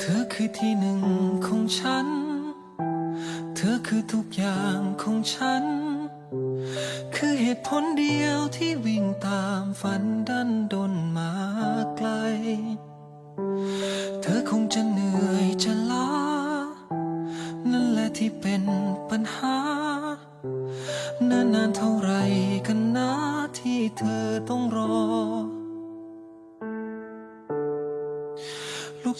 เธอคือที่หนึ่งของฉัน เธอคือทุกอย่างของฉัน คือเหตุผลเดียวที่วิ่งตามฝันดันดนมาไกล เธอคงจะเหนื่อยจะล้า นั่นแหละที่เป็นปัญหานานนานๆเท่าไรกันนะที่เธอต้องรอ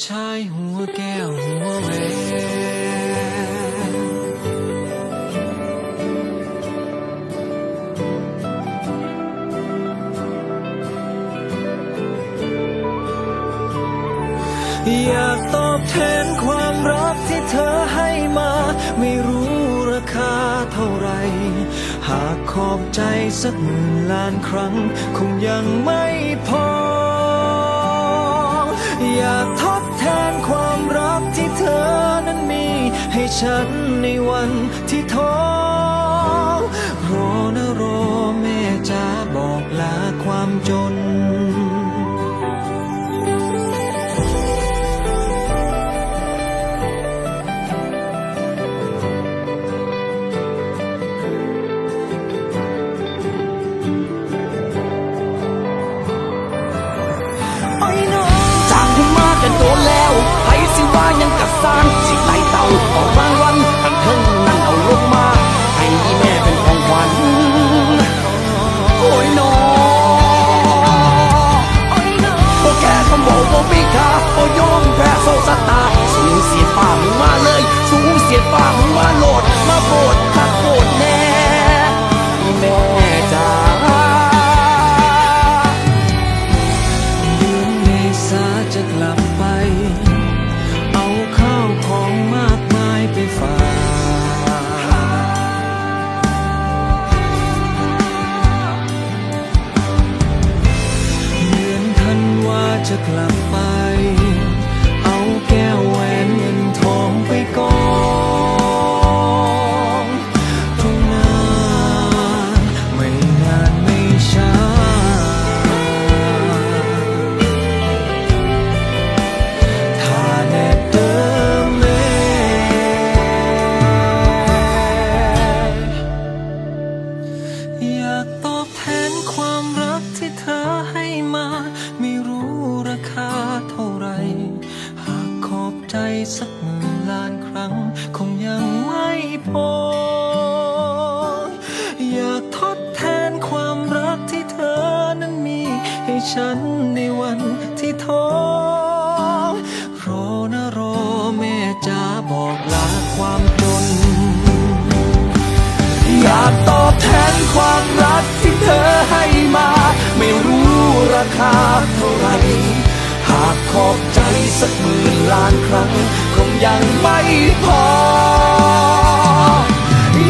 ชายหัวแก้วหัวแหวนอยากตอบแทนความรักที่เธอให้มา ไม่รู้ราคาเท่าไร หากขอบใจสักหมื่นล้านครั้ง คงยังไม่พอ ฉันในวันที่ท้อรอนะรอแม่จะบอกลาความจนจากที่มากันโดนแล้วไผสิว่ายังกะสร้างสิไต่เโอแค่คำบอกว่ามีค่าโอยอมแพ้โซสตาร์สูงเสียป่ามึงมาเลย สูงเสียป่ามึงมาโหลด มาโบดคักโบดแน่แม่จ้าเดือนเมษาจะกลับไป เอาข้าวของมา กลับไป เอาแก้วแหวนเงินทองไปกองตรงหน้าไม่นานไม่ช้า ถ้าแน่เดิมแม่อยากตอบแทนความรักที่เธอให้มาไม่รู้รา คาเท่าไร หากขอบใจสักหมื่นล้านครั้ง คงยังไม่พอ อยากทดแทนความรักที่เธอนั้นมี ให้ฉันในวันที่ท้อรอนะรอแม่จะบอกลาความจนอยากตอบแทนความรักที่เธอให้มา ไม่รู้ราคา สักหมื่นล้านครั้ง คงยังไม่พอ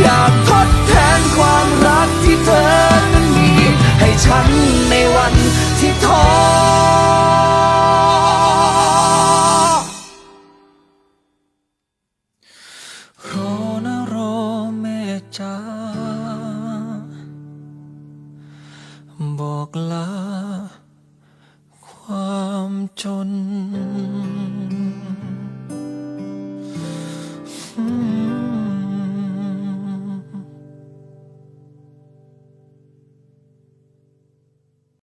อยากทดแทนความรักที่เธอนั้นมี ให้ฉันในวันที่ท้อกลาความจน